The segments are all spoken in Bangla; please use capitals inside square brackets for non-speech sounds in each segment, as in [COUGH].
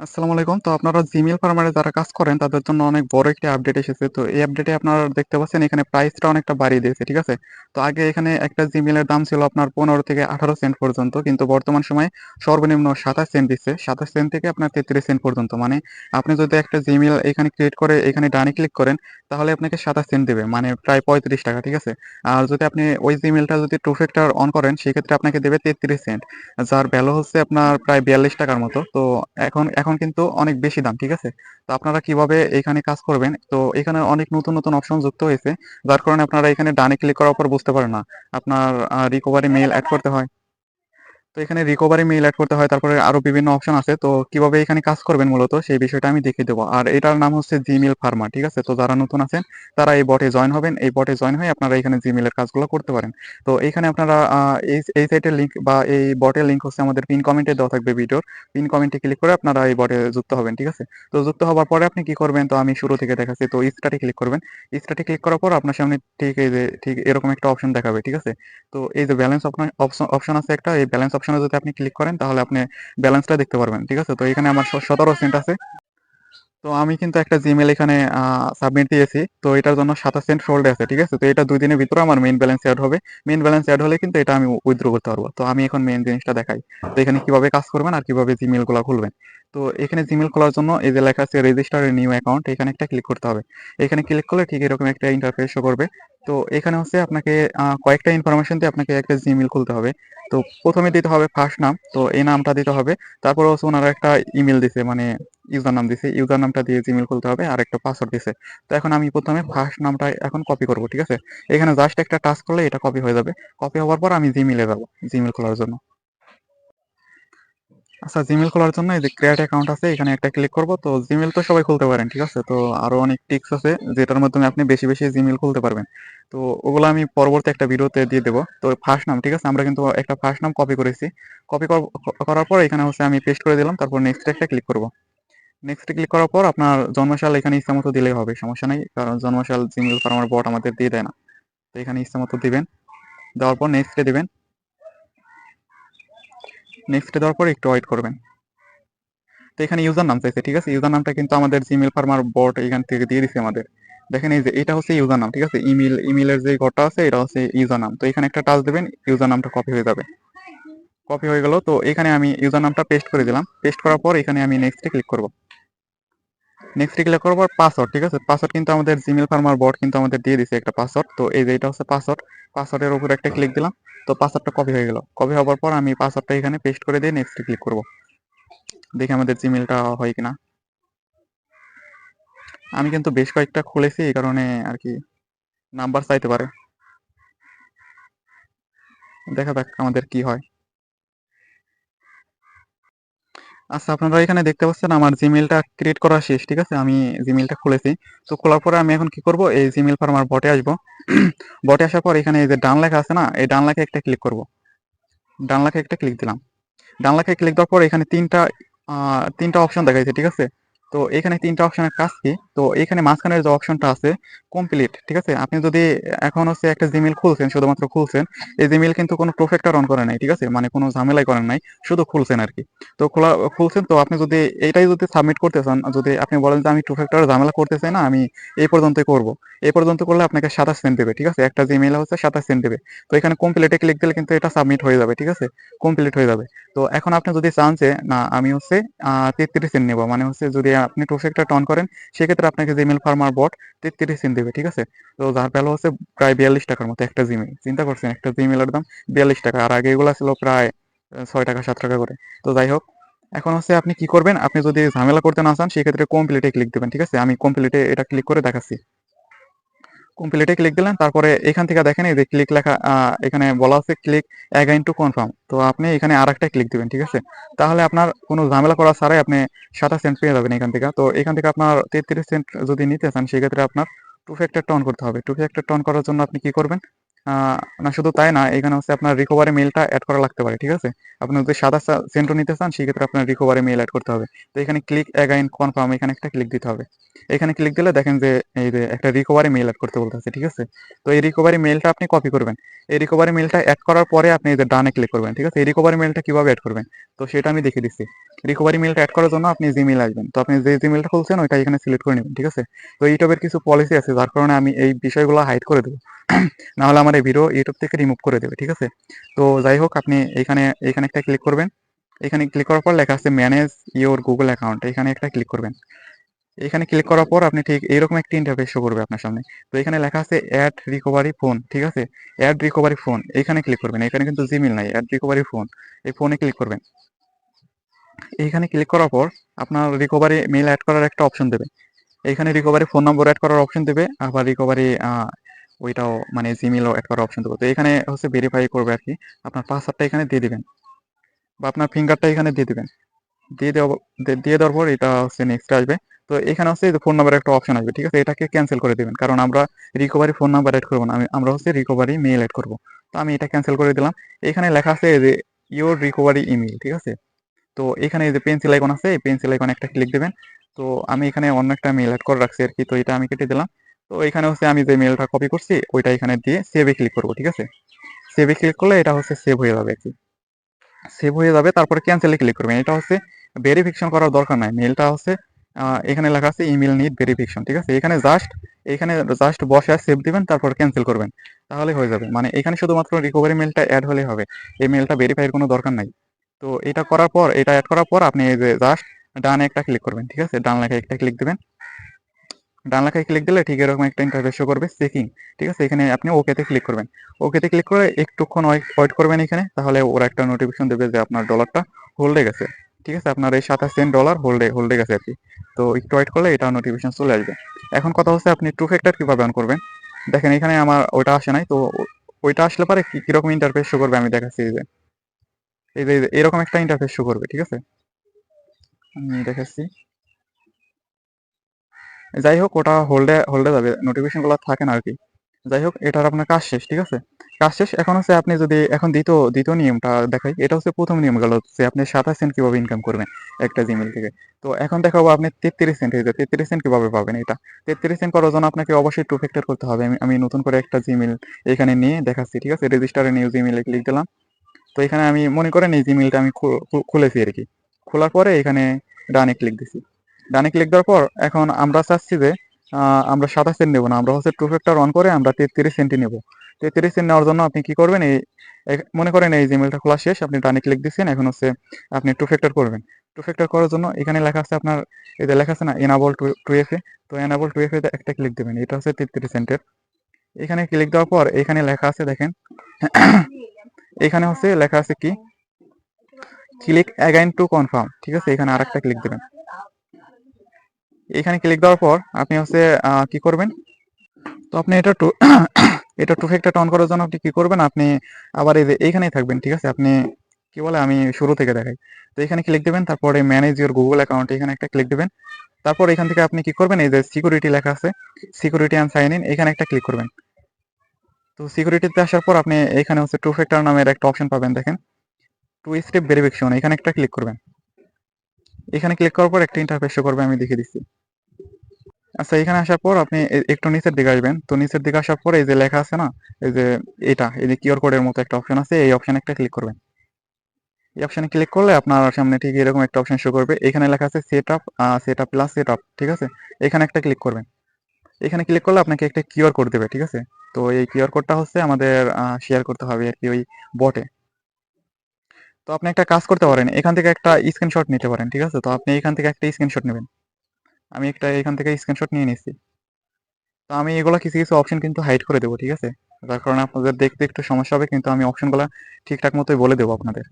আসসালামু আলাইকুম। তো আপনারা জিমেইল ফার্মারে যারা কাজ করেন, তাদের জন্য অনেক বড় একটি আপডেট এসেছে। তো এই আপডেটে আপনারা দেখতে পাচ্ছেন, এখানে প্রাইসটা অনেকটা বাড়িয়ে দিয়েছে। ঠিক আছে? তো আগে এখানে একটা জিমেইলের দাম ছিল আপনার ১৫ থেকে ১৮ সেন্ট পর্যন্ত। কিন্তু বর্তমান সময়ে সর্বনিম্ন ২৭ সেন্ট দিচ্ছে। ২৭ সেন্ট থেকে আপনার ৩৩ সেন্ট পর্যন্ত। মানে আপনি যদি একটা জিমেইল এখানে ক্রিয়েট করে, এখানে ডানে ক্লিক করেন, তাহলে আপনাকে ২৭ সেন্ট দিবে। মানে প্রায় ৳৩৫ ঠিক আছে? আর যদি আপনি ওই জিমেইলটা যদি টু ফ্যাক্টর অন করেন, সেক্ষেত্রে আপনাকে দেবে ৩৩ সেন্ট। যার ভ্যালু হচ্ছে আপনার প্রায় বিয়াল্লিশ টাকার মতো। তো এখন এখন কিন্তু অনেক বেশি দাম। ঠিক আছে? তো আপনারা কীভাবে এখানে কাজ করবেন? তো এখানে অনেক নতুন, নতুন অপশন যুক্ত হয়েছে। যার কারণে আপনারা এখানে ডানে ক্লিক করার পর বুঝতে পারেন না। আপনার রিকভারি মেইল অ্যাড করতে হয়। তো এখানে রিকভারি মেইল এড করতে হয়। তারপরে আরও বিভিন্ন অপশন আছে। তো কীভাবে এখানে কাজ করবেন মূলত, সেই বিষয়টা আমি দেখিয়ে দেব। আর এটার নাম হচ্ছে জিমেইল ফার্মা। ঠিক আছে? তো যারা নতুন আছেন, তারা এই বটে জয়েন হবেন। এই বটে জয়েন হয়ে আপনারা এখানে জিমেইলের কাজগুলো করতে পারেন। তো এইখানে আপনারা এই সাইটের লিংক বা এই বটের লিংক হচ্ছে আমাদের পিন কমেন্টে দেওয়া থাকবে ভিডিওর। পিন কমেন্টে ক্লিক করে আপনারা এই বটে যুক্ত হবেন। ঠিক আছে? তো যুক্ত হওয়ার পরে আপনি কি করবেন? তো আমি শুরু থেকে দেখাচ্ছি। তো স্টার্ট ক্লিক করবেন। স্টার্ট ক্লিক করার পর আপনার সামনে ঠিক এই যে, ঠিক এরকম একটা অপশন দেখাবে। ঠিক আছে? তো এই যে ব্যালেন্স অপশন অপশন আছে একটা। এই ব্যালেন্স অপশনে যদি আপনি ক্লিক করেন, তাহলে আপনি ব্যালেন্সটা দেখতে পারবেন। ঠিক আছে? তো এখানে আমার সতেরো সেন্ট আছে। তো আমি কিন্তু একটা জিমেল এখানে সাবমিট দিয়েছি। তো এটার জন্য ২৭ সেন্ট সোল্ড আছে। ঠিক আছে? তো এটা দুই দিনের ভিতরে আমার মেইন ব্যালেন্স এড হবে। মেইন ব্যালেন্স এড হলে কিন্তু এটা আমি উইথড্র করতে পারব তো আমি এখন মেইন জিনিসটা দেখাই। তো এখানে কীভাবে কাজ করবেন আর কীভাবে জিমেইলগুলা খুলবেন। তো এখানে জিমেইল খোলার জন্য এই যে লেখা আছে রেজিস্টার নিউ অ্যাকাউন্ট এখানে একটা ক্লিক করতে হবে। এখানে ক্লিক করলে ঠিক এরকম একটা ইন্টারফেস করবে। তো এখানে হচ্ছে আপনাকে কয়েকটা ইনফরমেশন দিয়ে আপনাকে একটা জিমেল খুলতে হবে। তো প্রথমে দিতে হবে ফার্স্ট নাম। তো এই নামটা দিতে হবে। তারপর হচ্ছে ওনারা একটা ইমেল দিছে মানে ইউজার নাম দিছে। ইউজার নামটা দিয়ে জিমেল খুলতে হবে আর একটা পাসওয়ার্ড দিছে। তো এখন আমি প্রথমে ফার্স্ট নামটা এখন কপি করব। ঠিক আছে? এখানে জাস্ট একটা টাচ করলে এটা কপি হয়ে যাবে। কপি হওয়ার পর আমি জিমেলে যাব। জিমেল খোলার জন্য। আচ্ছা জিমেল খোলার জন্য এই যে ক্রিয়েট অ্যাকাউন্ট আছে এখানে একটা ক্লিক করব। তো জিমেল তো সবাই খুলতে পারেন। ঠিক আছে? তো আরও অনেক ট্রিকস আছে যেটার মাধ্যমে আপনি বেশি, বেশি জিমেল খুলতে পারবেন। তো ওগুলো আমি পরবর্তী একটা ভিডিওতে দিয়ে দেবো তো ফার্স্ট নাম ঠিক আছে? আমরা কিন্তু একটা ফার্স্ট নাম কপি করেছি। কপি কর করার পর এখানে হচ্ছে আমি পেস্ট করে দিলাম। তারপর নেক্সট একটা ক্লিক করব। নেক্সট ক্লিক করার পর আপনার জন্মসাল এখানে ইচ্ছা মতো দিলেই হবে। সমস্যা নাই। কারণ জন্মসাল জিমেল ফার্মার বট আমাদের দিয়ে দেয় না। তো এখানে ইচ্ছামত দিবেন। দেওয়ার পর নেক্সট দিবেন। নেক্সট দেওয়ার পর একটু ওয়েট করবেন। তো এখানে ইউজার নাম চাইছে। ঠিক আছে? ইউজার নামটা কিন্তু আমাদের জিমেল ফার্মার বট এখান থেকে দিয়ে দিছে আমাদের। দেখেন এই যে, এটা হচ্ছে ইউজার নাম। ঠিক আছে? ইমেল ইমেলের যে ঘরটা আছে, এটা হচ্ছে ইউজার নাম। তো এখানে একটা টাচ দেবেন ইউজার নামটা কপি হয়ে যাবে। কপি হয়ে গেল। তো এখানে আমি ইউজার নামটা পেস্ট করে দিলাম। পেস্ট করার পর এখানে আমি নেক্সটে ক্লিক করব। নেক্সট ক্লিক পর পাসওয়ার্ড ঠিক আছে? পাসওয়ার্ড কিন্তু আমাদের জিমেইল ফার্মার বট কিন্তু আমাদের দিয়ে দিছে একটা পাসওয়ার্ড। তো এই যে এটা হচ্ছে পাসওয়ার্ড। পাসওয়ার্ডের উপর একটা ক্লিক দিলাম। তো পাসওয়ার্ডটা কপি হয়ে গেল। কপি হওয়ার পর আমি পাসওয়ার্ডটা এখানে পেস্ট করে দিয়ে নেক্সট ক্লিক করব। দেখি আমাদের জিমেইলটা হয় কিনা। আমি কিন্তু বেশ কয়েকটা খুলেছি, এই কারণে আর কি নাম্বার চাইতে পারে। দেখা যাক আমাদের কি হয়। আচ্ছা আপনারা এখানে দেখতে পাচ্ছেন আমার জিমেলটা ক্রিয়েট করা শেষ। ঠিক আছে? আমি জিমেলটা খুলেছি। তো খোলার পরে আমি এখন কি করব? এই জিমেল ফার্মার বটে আসব [CLEARS THROAT] বটে আসার পর এখানে এই যে ডান লেখা আছে না? এই ডান লেখা একটা ক্লিক করব। ডান লেখা একটা ক্লিক দিলাম। ডান লেখায় ক্লিক দেওয়ার পর এখানে ৩ টা আ ৩ টা অপশন দেখাইছে। ঠিক আছে? তো এখানে ৩ টা অপশনের কাজ কি? তো এখানে মাঝখানের যে অপশনটা আছে কমপ্লিট। ঠিক আছে? আপনি যদি এখন হচ্ছে একটা জিমেইল খুলছেন, শুধুমাত্র খুলছেন। এই জিমেইল কিন্তু কোনো টু ফ্যাক্টর অন করেন নাই। ঠিক আছে? মানে কোনো ঝামেলাই করেন নাই। শুধু খুলছেন আরকি। তো খোলা খুলছেন তো আপনি যদি এইটাই যদি সাবমিট করতে চান, যদি আপনি বলেন যে আমি টু ঝামেলা করতে চাই না, আমি এই পর্যন্তই করব। এই পর্যন্ত করলে আপনাকে ২৭ সেন্ট দেবে। ঠিক আছে? একটা জিমেইলে হচ্ছে ২৭ সেন্ট দেবে। তো এখানে কমপ্লিটে ক্লিক দিলে কিন্তু এটা সাবমিট হয়ে যাবে। ঠিক আছে? কমপ্লিট হয়ে যাবে। তো এখন আপনি যদি চান যে না আমি হচ্ছে ৩৩ সেন্ট নেব। মানে হচ্ছে যদি আপনি টু ফ্যাক্টর অন করেন সেক্ষেত্রে আপনাকে জিমেল ফার্মার বট তেত্রিশ দিন দেবে। ঠিক আছে? তো যার ভ্যালু হচ্ছে প্রায় বিয়াল্লিশ টাকার মতো একটা জিমেল চিন্তা করছেন একটা জিমেলের দাম ৳৪২ আর আগে এগুলো ছিল প্রায় ছয় টাকা সাত টাকা করে। তো যাই হোক, এখন হচ্ছে আপনি কি করবেন? আপনি যদি ঝামেলা করতে না চান সেক্ষেত্রে কমপ্লিটে ক্লিক দেবেন ঠিক আছে? আমি কমপ্লিটে এটা ক্লিক করে দেখাচ্ছি। কমপ্লিট ক্লিক দিলেন। তারপরে এখান থেকে দেখেন এই যে ক্লিক লেখা এখানে বলা আছে ক্লিক অ্যাগাইন টু কনফার্ম। তো আপনি এখানে আর একটা ক্লিক দিবেন। ঠিক আছে? তাহলে আপনার কোনো ঝামেলা করা ছাড়াই আপনি ২৭ সেন্ট পেয়ে যাবেন এখান থেকে। তো এখান থেকে আপনার ৩৩ সেন্ট যদি নিতে চান, সেক্ষেত্রে আপনার টু ফ্যাক্টরটা টন করতে হবে। টু ফ্যাক্টর টন করার জন্য আপনি কি করবেন? না, শুধু তাই না, এখানে হচ্ছে আপনার রিকভারি মেইলটা অ্যাড করা লাগতে পারে, ঠিক আছে? আপনি যদি সাদা সেন্টও নিতে চান, সেক্ষেত্রে আপনার রিকভারি মেইল অ্যাড করতে হবে। তো এখানে ক্লিক অ্যাগাইন কনফার্ম এখানে একটা ক্লিক দিতে হবে। এখানে ক্লিক দিলে দেখেন যে এই যে একটা রিকভারি মেইল অ্যাড করতে বলতেছে, ঠিক আছে? তো এই রিকভারি মেইলটা আপনি কপি করবেন। এই রিকভারি মেইলটা অ্যাড করার পরে আপনি এই যে ডানে ক্লিক করবেন, ঠিক আছে? এই রিকভারি মেইলটা কীভাবে অ্যাড করবেন? তো সেটা আমি দেখে দিচ্ছি। রিকভারি মেইলটা অ্যাড করার জন্য আপনি জিমেইল আসবেন। তো আপনি যে জিমেইলটা খুলছেন, ওইটা এখানে সিলেক্ট করে নেবেন, ঠিক আছে? তো ইউটিউবের কিছু পলিসি আছে, যার কারণে আমি এই বিষয়গুলো হাইড করে দেবো। [CLEARS THROAT] না হলে আমার এই ভিডিও ইউটিউব থেকে রিমুভ করে দেবে, ঠিক আছে? তো যাই হোক, আপনি এখানে এখানে একটা ক্লিক করবেন। এখানে ক্লিক করার পর লেখা আছে ম্যানেজ ইওর গুগল অ্যাকাউন্ট এখানে একটা ক্লিক করবেন। এখানে ক্লিক করার পর আপনি ঠিক এইরকম একটি ইন্টারফেস শো করবে আপনার সামনে। তো এখানে লেখা আছে অ্যাড রিকভারি ফোন ঠিক আছে? অ্যাড রিকভারি ফোন এখানে ক্লিক করবেন। এখানে কিন্তু জিমেল নাই অ্যাড রিকভারি ফোন এই ফোনে ক্লিক করবেন। এইখানে ক্লিক করার পর আপনার রিকভারি মেল অ্যাড করার একটা অপশন দেবে। এখানে রিকভারি ফোন নম্বর অ্যাড করার অপশন দেবে, আবার রিকভারি ওইটাও মানে জিমেলও অ্যাড করার অপশন দেবো। তো এখানে হচ্ছে ভেরিফাই করবে আর কি আপনার পাসওয়ার্ডটা এখানে দিয়ে দিবেন। বা আপনার ফিঙ্গারটা এখানে দিয়ে দিবেন। দিয়ে দেওয়া, দিয়ে দেওয়ার পর এটা হচ্ছে নেক্সট আসবে। তো এখানে হচ্ছে ফোন নাম্বার একটা অপশন আসবে, ঠিক আছে? এটাকে ক্যান্সেল করে দেবেন। কারণ আমরা রিকভারি ফোন নাম্বার অ্যাড করব না। আমি, আমরা হচ্ছে রিকভারি মেল অ্যাড করব। তো আমি এটা ক্যান্সেল করে দিলাম। এখানে লেখা আছে যে ইওর রিকভারি ইমেল ঠিক আছে? তো এখানে যে পেন্সিল আইকন আছে, এই পেন্সিল আইকনে একটা ক্লিক দেবেন। তো আমি এখানে অন্য একটা মেল অ্যাড করে রাখছি আর কি তো এটা আমি কেটে দিলাম। তো এখানে হচ্ছে আমি যে মেলটা কপি করছি, ওইটা এখানে দিয়ে সেভে ক্লিক করব, ঠিক আছে? সেভে ক্লিক করলে এটা হচ্ছে সেভ হয়ে যাবে আর কি। সেভ হয়ে যাবে, তারপরে ক্যান্সেলে ক্লিক করবেন। এটা হচ্ছে ভেরিফিকেশন করার দরকার নাই। মেলটা হচ্ছে এখানে লেখা আছে ইমেল নিড ভেরিফিকেশন ঠিক আছে? এখানে জাস্ট এখানে জাস্ট বসে সেভ দিবেন, তারপর ক্যান্সেল করবেন। তাহলে হয়ে যাবে। মানে এখানে শুধুমাত্র রিকভারি মেলটা অ্যাড হলে হবে। এই মেলটা ভেরিফাইয়ের কোনো দরকার নাই। তো এটা করার পর, এটা অ্যাড করার পর আপনি এই যে জাস্ট ডানে একটা ক্লিক করবেন, ঠিক আছে? ডান লেখা একটা ক্লিক দিবেন। ডান লেখায় ক্লিক দিলে ঠিক এরকম একটা ইন্টারফেস শো করবে চেকিং ঠিক আছে? এখানে আপনি ওকেতে ক্লিক করবেন। ওকেতে ক্লিক করে একটুক্ষণ ওয়েট করবেন এখানে, তাহলে ওরা একটা নোটিফিকেশন দেবে যে আপনার ডলারটা হোল্ডে গেছে। ঠিক আছে? আপনার এই সাতাশ সেন্ট ডলার হোল্ডে হোল্ডে গেছে আর কি। তো একটু ওয়েট করলে এটা নোটিফিকেশন চলে আসবে। এখন কথা হচ্ছে আপনি টু ফ্যাক্টর কীভাবে অন করবেন? দেখেন, এখানে আমার ওইটা আসে নাই, তো ওইটা আসলে পরে কীরকম ইন্টারফেস শো করবে আমি দেখাচ্ছি এই যে। এই যে এরকম একটা ইন্টারফেস শো করবে, ঠিক আছে? আমি দেখাচ্ছি। যাই হোক ওটা হোল্ডে হোল্ডে যাবে। নোটিফিকেশনগুলো থাকে না আর কি যাই হোক এটার আপনার কাজ শেষ, ঠিক আছে? কাজ শেষ, এখন হচ্ছে আপনি যদি এখন দ্বিতীয় দ্বিতীয় নিয়মটা দেখাই, এটা হচ্ছে প্রথম নিয়ম গেল হচ্ছে আপনি সাতাশ সেন্ট কীভাবে ইনকাম করবেন একটা জিমেল থেকে। তো এখন দেখাবো আপনি তেত্রিশ সেন্ট হয়ে তেত্রিশ সেন্ট কীভাবে পাবেন এটা? তেত্রিশ সেন্ট করার জন্য আপনাকে অবশ্যই টু ফ্যাক্টর করতে হবে। আমি আমি নতুন করে একটা জিমেল এখানে নিয়ে দেখাচ্ছি, ঠিক আছে? রেজিস্টারে নিউ জিমেলে ক্লিক দিলাম। তো এখানে আমি মনে করেন এই জিমেলটা আমি খুলেছি আর কি খোলার পরে এখানে ডানে ক্লিক দিছি। ডানে ক্লিক দেওয়ার পর এখন আমরা চাচ্ছি যে আমরা সাতাশ সেন্ট নেব না। আমরা হচ্ছে টু ফ্যাক্টর অন করে আমরা তেত্রিশ সেন্টই নেব। তেত্রিশ সেন্ট নেওয়ার জন্য আপনি কি করবেন? এই মনে করেন এই জিমেলটা খোলা শেষ, আপনি ডানে ক্লিক দিচ্ছেন, এখন হচ্ছে আপনি টু ফ্যাক্টর করবেন। টু ফ্যাক্টর করার জন্য এখানে লেখা আছে আপনার যে লেখা আছে না enable two two F A তো এনাবল টু এফ এ একটা ক্লিক দেবেন। এটা হচ্ছে তেত্রিশ সেন্টের এখানে ক্লিক দেওয়ার পর এখানে লেখা আছে দেখেন, [COUGHS] এখানে হচ্ছে লেখা আছে কি? ক্লিক অ্যাগাইন টু কনফার্ম ঠিক আছে? এখানে আরেকটা ক্লিক দেবেন। এখানে ক্লিক দেওয়ার পর আপনি হচ্ছে কি করবেন? তো আপনি এটা টু [COUGHS] এটা টু ফ্যাক্টর অন করার জন্য আপনি কি করবেন? আপনি আবার এই যে এইখানেই থাকবেন, ঠিক আছে? আপনি কি বলে, আমি শুরু থেকে দেখাই। তো এখানে ক্লিক দেবেন, তারপরে ম্যানেজ ইউর গুগল অ্যাকাউন্ট এখানে একটা ক্লিক দেবেন। তারপর এখান থেকে আপনি কি করবেন? এই যে সিকিউরিটি লেখা আছে সিকিউরিটি অ্যান্ড সাইন ইন এখানে একটা ক্লিক করবেন। তো সিকিউরিটিতে আসার পর আপনি এখানে হচ্ছে টু ফ্যাক্টর নামের একটা অপশন পাবেন, দেখেন। টু স্টেপ ভেরিফিকেশন এখানে একটা ক্লিক করবেন। এখানে ক্লিক করার পর একটা ইন্টারফেস করবে, আমি দেখে দিচ্ছি। আচ্ছা এখানে আসার পর আপনি একটু নিচের দিকে আসবেন। তো নিচের দিকে আসার পর এই যে লেখা আছে না, এই যে এটা, এই যে কিউআর কোডের মতো একটা অপশন আছে, এই অপশন একটা ক্লিক করবেন। এই অপশনে ক্লিক করলে আপনার সামনে ঠিক এরকম একটা অপশন শো করবে। এখানে লেখা আছে set up set up plus set up ঠিক আছে? এখানে একটা ক্লিক করবেন। এখানে ক্লিক করলে আপনাকে একটা কিউআর কোড দেবে, ঠিক আছে? তো এই কিউআর কোডটা হচ্ছে আমাদের শেয়ার করতে হবে আর কি ওই বটে তো আপনি একটা কাজ করতে পারেন, এখান থেকে একটা স্ক্রিনশট নিতে পারেন, ঠিক আছে? তো আপনি এখান থেকে একটা স্ক্রিনশট নেবেন। আমি একটা এখান থেকে স্ক্রিনশট নিয়ে নিচ্ছি তো আমি এগুলো কিছু কিছু অপশন কিন্তু হাইড করে দেবো, ঠিক আছে? যার কারণে আপনাদের দেখতে একটু সমস্যা হবে, কিন্তু আমি অপশনগুলো ঠিকঠাক মতোই বলে দেবো আপনাদের।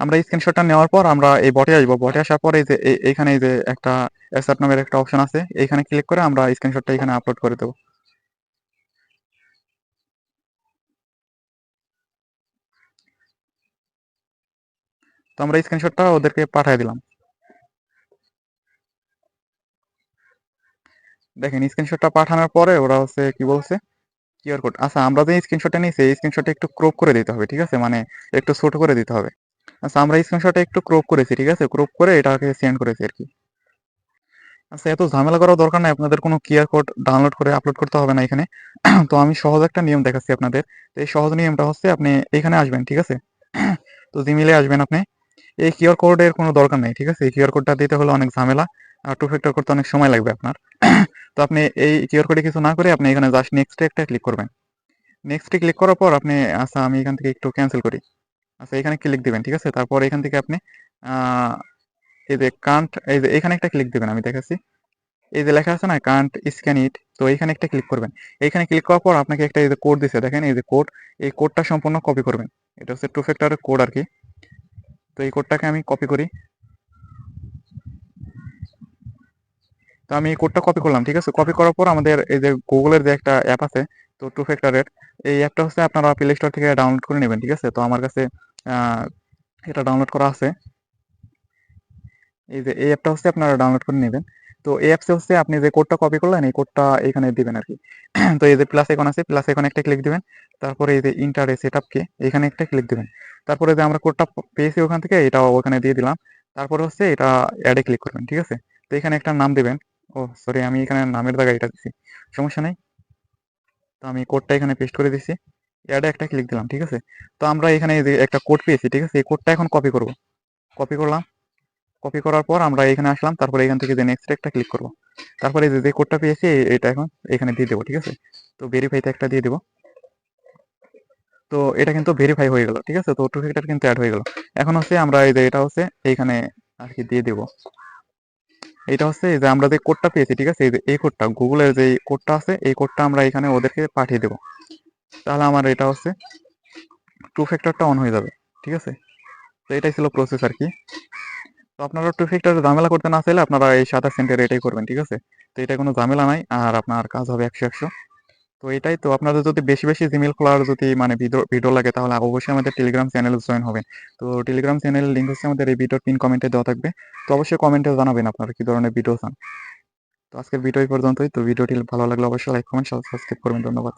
আমরা স্ক্রিনশটটা নেওয়ার পর আমরা এই বটে আসব। বটে আসার পরে যে এইখানে যে একটা অ্যাসার্ট নামের একটা অপশন আছে, এইখানে ক্লিক করে আমরা স্ক্রিনশটটা এখানে আপলোড করে দেবো। তো আমরা স্ক্রিনশটটা ওদেরকে পাঠিয়ে দিলাম। দেখেন স্ক্রিনশটটা পাঠানোর পরে ওরা হচ্ছে কি বলছে? কিউআর কোড আচ্ছা আমরা যে স্ক্রিনশটটা নিয়েছি, এই স্ক্রিনশটটা একটু ক্রপ করে দিতে হবে, ঠিক আছে? মানে একটু ছোট করে দিতে হবে। আচ্ছা আমরা স্ক্রিনশটটা একটু ক্রপ করেছি, ঠিক আছে? ক্রপ করে এটাকে সেন্ড করেছি আর কি। আচ্ছা এত ঝামেলা করার দরকার নাই, আপনাদের কোনো কিউআর কোড ডাউনলোড করে আপলোড করতে হবে না এখানে। [CLEARS THROAT] তো আমি সহজ একটা নিয়ম দেখাচ্ছি আপনাদের। তো এই সহজ নিয়মটা হচ্ছে আপনি এখানে আসবেন, ঠিক আছে? [CLEARS THROAT] তো জিমেলে আসবেন আপনি। এই কিউআর কোডের কোনো দরকার নেই, ঠিক আছে? এই কিউআর কোডটা দিতে হলে অনেক ঝামেলা। টু ফ্যাক্টর করতে অনেক সময় লাগবে আপনার। [CLEARS THROAT] তো আপনি এই কিউআর কোডে কিছু না করে আপনি এখানে জাস্ট নেক্সটে একটা ক্লিক করবেন। নেক্সটে ক্লিক করার পর আপনি আচ্ছা আমি এখান থেকে একটু ক্যান্সেল করি। আচ্ছা এখানে ক্লিক দিবেন, ঠিক আছে? তারপর এখান থেকে আপনি এই যে কান্ট এই যে এখানে একটা ক্লিক দিবেন, আমি দেখাচ্ছি। এই যে লেখা আছে না কান্ট স্ক্যান ইট তো এখানে একটা ক্লিক করবেন। এইখানে ক্লিক করার পর আপনাকে একটা এই যে কোড দিছে, দেখেন, এই যে কোড এই কোডটা সম্পূর্ণ কপি করবেন। এটা হচ্ছে টু ফ্যাক্টরের কোড আর কি। তো এই কোডটাকে আমি কপি করি। তো আমি কোডটা কপি করলাম, ঠিক আছে? কপি করার পর আমাদের এই যে গুগলের যে একটা অ্যাপ আছে, তো টু ফ্যাক্টরের এই অ্যাপটা হচ্ছে আপনারা প্লে স্টোর থেকে ডাউনলোড করে নেবেন, ঠিক আছে? তো আমার কাছে এটা ডাউনলোড করা আছে। এই যে, এই অ্যাপটা হচ্ছে আপনারা ডাউনলোড করে নেবেন। তো এই অ্যাপসে হচ্ছে আপনি যে কোডটা কপি করলেন, এই কোডটা এখানে দিবেন আর কি। [CLEARS THROAT] তো এই যে প্লাস এখন আছে প্লাস এখন একটা ক্লিক দিবেন। তারপরে এই যে ইন্টার সেট আপকে এখানে একটা ক্লিক দিবেন। তারপরে যে আমরা কোডটা পেয়েছি ওখান থেকে এটা ওখানে দিয়ে দিলাম। তারপরে হচ্ছে এটা অ্যাডে ক্লিক করবেন, ঠিক আছে? তো এখানে একটা নাম দিবেন। ও সরি আমি এখানে নামের জায়গায় এটা দিচ্ছি সমস্যা নেই। তো আমি কোডটা এখানে পেস্ট করে দিচ্ছি অ্যাডে একটা ক্লিক দিলাম, ঠিক আছে? তো আমরা এখানে একটা কোড পেয়েছি, ঠিক আছে? এই কোডটা এখন কপি করব। কপি করলাম। কপি করার পর আমরা এখানে আসলাম, তারপরে এখান থেকে যে নেক্সট একটা ক্লিক করব। তারপরে যে যে কোডটা পেয়েছি এটা এখন এখানে দিয়ে দেবো, ঠিক আছে? তো ভেরিফাইতে একটা দিয়ে দেবো। তো এটা কিন্তু ভেরিফাই হয়ে গেল, ঠিক আছে? তো টু ফ্যাক্টর কিন্তু অ্যাড হয়ে গেল। এখন হচ্ছে আমরা এই যে, এটা হচ্ছে এইখানে আর কি দিয়ে দেবো। এটা হচ্ছে যে আমরা যে কোডটা পেয়েছি, ঠিক আছে? এই কোডটা গুগলের যে কোডটা আছে, এই কোডটা আমরা এখানে ওদেরকে পাঠিয়ে দেব। তাহলে আমার এটা হচ্ছে টু ফ্যাক্টরটা অন হয়ে যাবে, ঠিক আছে? তো এটাই ছিল প্রসেস আর কি। তো আপনারা টু ফ্যাক্টর ঝামেলা করতে না চাইলে আপনারা এই সাতাশ সেন্টারে এটাই করবেন, ঠিক আছে? তো এটা কোনো ঝামেলা নাই, আর আপনার কাজ হবে একশো একশো। তো এটাই তো। আপনাদের যদি বেশি বেশি জিমেল খোলার যদি মানে ভিডিও লাগে, তাহলে অবশ্যই আমাদের টেলিগ্রাম চ্যানেল জয়েন হবেন তো টেলিগ্রাম চ্যানেলের লিঙ্ক হচ্ছে আমাদের এই ভিডিওর পিন কমেন্টে দেওয়া থাকবে। তো অবশ্যই কমেন্টে জানাবেন আপনারা কি ধরনের ভিডিও চান। তো আজকের ভিডিও পর্যন্তই। তো ভিডিওটি ভালো লাগলে অবশ্যই লাইক কমেন্ট সাবস্ক্রাইব করবেন। ধন্যবাদ।